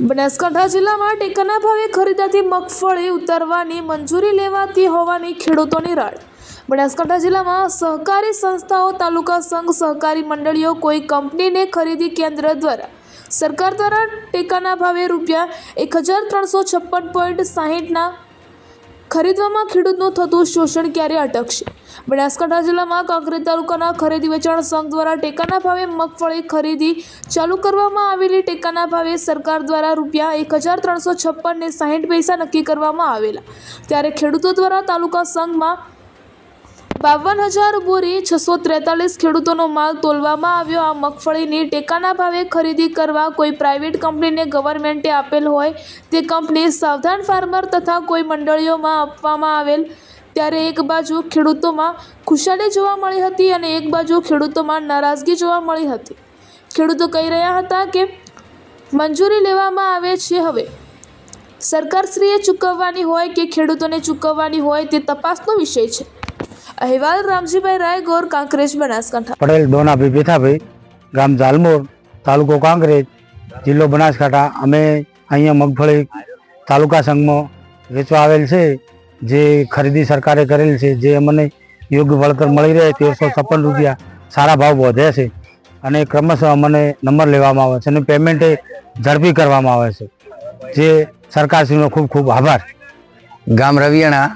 બનાસકાંઠા જિલ્લામાં ટેકાના ભાવે ખરીદાતી મગફળી ઉતારવાની મંજૂરી લેવાતી હોવાની ખેડૂતોની રાડ. બનાસકાંઠા જિલ્લામાં સહકારી સંસ્થાઓ, તાલુકા સંઘ, સહકારી મંડળીઓ કોઈ કંપનીને ખરીદી કેન્દ્ર દ્વારા સરકાર દ્વારા ટેકાના ભાવે રૂપિયા એક હજાર ત્રણસો છપ્પન પોઈન્ટ સાહીઠના ખરીદવામાં ખેડૂતનું થતું શોષણ ક્યારે અટકશે? બનાસકાંઠા જિલ્લામાં કાંકરેજ તાલુકાના ખરીદી વેચાણ સંઘ દ્વારા ટેકાના ભાવે મગફળી ખરીદી ચાલુ કરવામાં આવેલી. ટેકાના ભાવે સરકાર દ્વારા રૂપિયા એક હજાર ત્રણસો છપ્પન ને સાહીઠ પૈસા નક્કી કરવામાં આવેલા. ત્યારે ખેડૂતો દ્વારા તાલુકા સંઘમાં બાવન હજાર બોરી છસો ત્રેતાલીસ ખેડૂતોનો માલ તોલવામાં આવ્યો. આ મગફળીની ટેકાના ભાવે ખરીદી કરવા કોઈ પ્રાઇવેટ કંપનીને ગવર્મેન્ટે આપેલ હોય તે કંપની સાવધાન ફાર્મર તથા કોઈ મંડળીઓમાં આપવામાં આવેલ. ત્યારે એક બાજુ ખેડૂતોમાં ખુશાલી જોવા મળી હતી અને એક બાજુ ખેડૂતોમાં નારાજગી જોવા મળી હતી. ખેડૂતો કહી રહ્યા હતા કે, મંજૂરી લેવામાં આવે છે હવે. સરકારશ્રીએ ચૂકવવાની હોય કે ખેડૂતોને ચૂકવવાની હોય તે તપાસનો વિષય છે. અહેવાલ રામજીભાઈ રાય ગોર કાંકરેજ બનાસકાંઠા. પટેલ ડોનાભાઈ બેઠાભાઈ ગામ ઝાલમોર તાલુકો કાંકરેજ જિલ્લો બનાસકાંઠા. અમે અહીંયા મગફળી તાલુકા સંઘમાં વેચવા આવેલ છે જે ખરીદી સરકારે કરેલ છે જે અમને યોગ્ય વળતર મળી રહે તેરસો છપ્પન રૂપિયા સારા ભાવ વધે છે અને ક્રમશઃ અમને નંબર લેવામાં આવે છે અને પેમેન્ટ ઝડપી કરવામાં આવે છે. જે સરકારશ્રીનો ખૂબ ખૂબ આભાર. ગામ રવિયાણા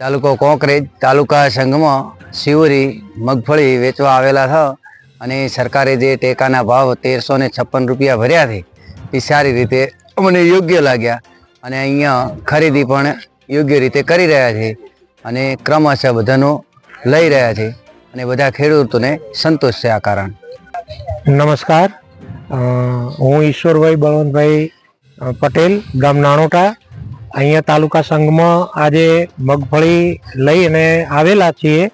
તાલુકો કોંકરેજ, તાલુકા સંઘમાં શિવરી, મગફળી વેચવા આવેલા હતા અને સરકારે જે ટેકાના ભાવ તેરસો ને છપ્પન રૂપિયા ભર્યા છે, એ સારી રીતે અમને યોગ્ય લાગ્યા અને અહીંયા ખરીદી પણ યોગ્ય રીતે કરી રહ્યા છે અને ક્રમશઃ બધાનો લઈ રહ્યા છે અને બધા ખેડૂતોને સંતોષ છે આ કારણ. નમસ્કાર. હું ઈશ્વરભાઈ બળવંતભાઈ પટેલ, ગામ નાણોટા. અહીંયા તાલુકા સંઘમાં આજે મગફળી લઈ અને આવેલા છીએ.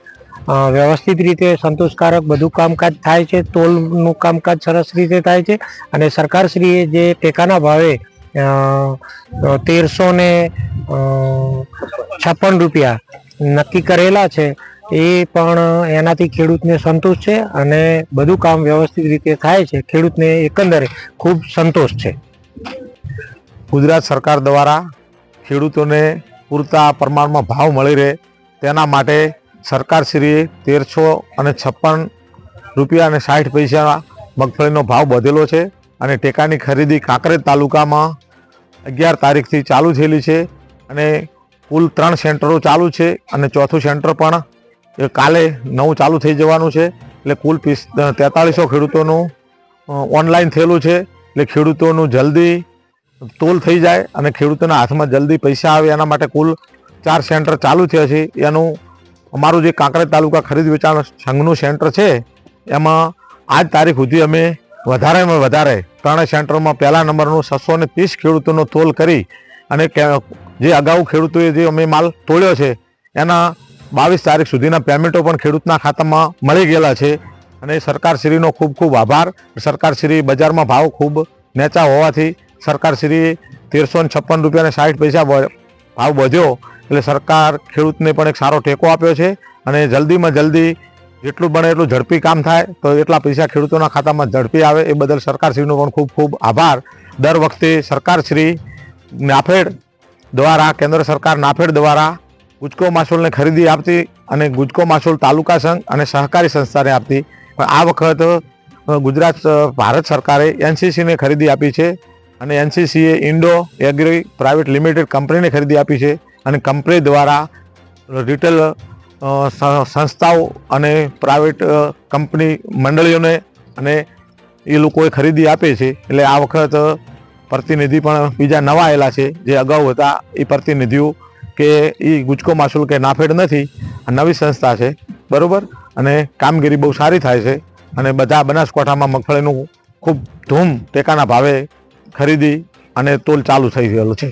વ્યવસ્થિત રીતે સંતોષકારક બધું કામકાજ થાય છે. તોલનું કામકાજ સરસ રીતે થાય છે અને સરકારશ્રીએ જે ટેકાના ભાવે તેરસો ને છપ્પન રૂપિયા નક્કી કરેલા છે, એ પણ એનાથી ખેડૂતને સંતોષ છે અને બધું કામ વ્યવસ્થિત રીતે થાય છે. ખેડૂતને એકંદરે ખૂબ સંતોષ છે. ગુજરાત સરકાર દ્વારા ખેડૂતોને પૂરતા પ્રમાણમાં ભાવ મળી રહે તેના માટે સરકારશ્રીએ તેરસો અને છપ્પન રૂપિયા અને સાઠ પૈસા મગફળીનો ભાવ વધેલો છે અને ટેકાની ખરીદી કાંકરેજ તાલુકામાં અગિયાર તારીખથી ચાલુ થયેલી છે અને કુલ ત્રણ સેન્ટરો ચાલુ છે અને ચોથું સેન્ટર પણ એ કાલે નવું ચાલુ થઈ જવાનું છે. એટલે કુલ પીસ તેતાળીસો ખેડૂતોનું ઓનલાઈન થયેલું છે. એટલે ખેડૂતોનું જલ્દી તોલ થઈ જાય અને ખેડૂતોના હાથમાં જલ્દી પૈસા આવે, એના માટે કુલ ચાર સેન્ટર ચાલુ થયા છે એનું અમારું જે કાંકરેજ તાલુકા ખરીદ વેચાણ સંઘનું સેન્ટર છે, એમાં આજ તારીખ સુધી અમે વધારેમાં વધારે ત્રણેય સેન્ટરમાં પહેલા નંબરનું છસો ને ત્રીસ ખેડૂતોનો તોલ કરી અને જે અગાઉ ખેડૂતોએ જે અમે માલ તોડ્યો છે, એના બાવીસ તારીખ સુધીના પેમેન્ટો પણ ખેડૂતના ખાતામાં મળી ગયેલા છે. અને સરકારશ્રીનો ખૂબ ખૂબ આભાર. સરકારશ્રી બજારમાં ભાવ ખૂબ નેચા હોવાથી સરકારશ્રીએ તેરસો ને છપ્પન રૂપિયા અને સાઠ પૈસા ભાવ વધ્યો એટલે સરકાર ખેડૂતને પણ એક સારો ટેકો આપ્યો છે અને જલ્દીમાં જલ્દી જેટલું બને એટલું ઝડપી કામ થાય તો એટલા પૈસા ખેડૂતોના ખાતામાં ઝડપી આવે એ બદલ સરકારશ્રીનો પણ ખૂબ ખૂબ આભાર. દર વખતે સરકારશ્રી નાફેડ દ્વારા, કેન્દ્ર સરકાર નાફેડ દ્વારા ગુજકો માસૂલને ખરીદી આપતી અને ગુજકો માસોલ તાલુકા સંઘ અને સહકારી સંસ્થાને આપતી. પણ આ વખત ગુજરાત ભારત સરકારે એનસીસીને ખરીદી આપી છે. અને એનસીસીએ ઇન્ડો એગ્રી પ્રાઇવેટ લિમિટેડ કંપનીને ખરીદી આપી છે અને કંપની દ્વારા રિટેલ સંસ્થાઓ અને પ્રાઇવેટ કંપની મંડળીઓને અને એ લોકોએ ખરીદી આપે છે. એટલે આ વખત પ્રતિનિધિ પણ બીજા નવા આવેલા છે. જે અગાઉ હતા એ પ્રતિનિધિઓ કે એ ગુજકો માસુલ કે નાફેડ નથી. આ નવી સંસ્થા છે. બરાબર? અને કામગીરી બહુ સારી થાય છે. અને બધા બનાસકાંઠામાં મગફળીનું ખૂબ ધૂમ ટેકાના ભાવે ખરીદી અને તોલ ચાલુ થઈ ગયેલું છે.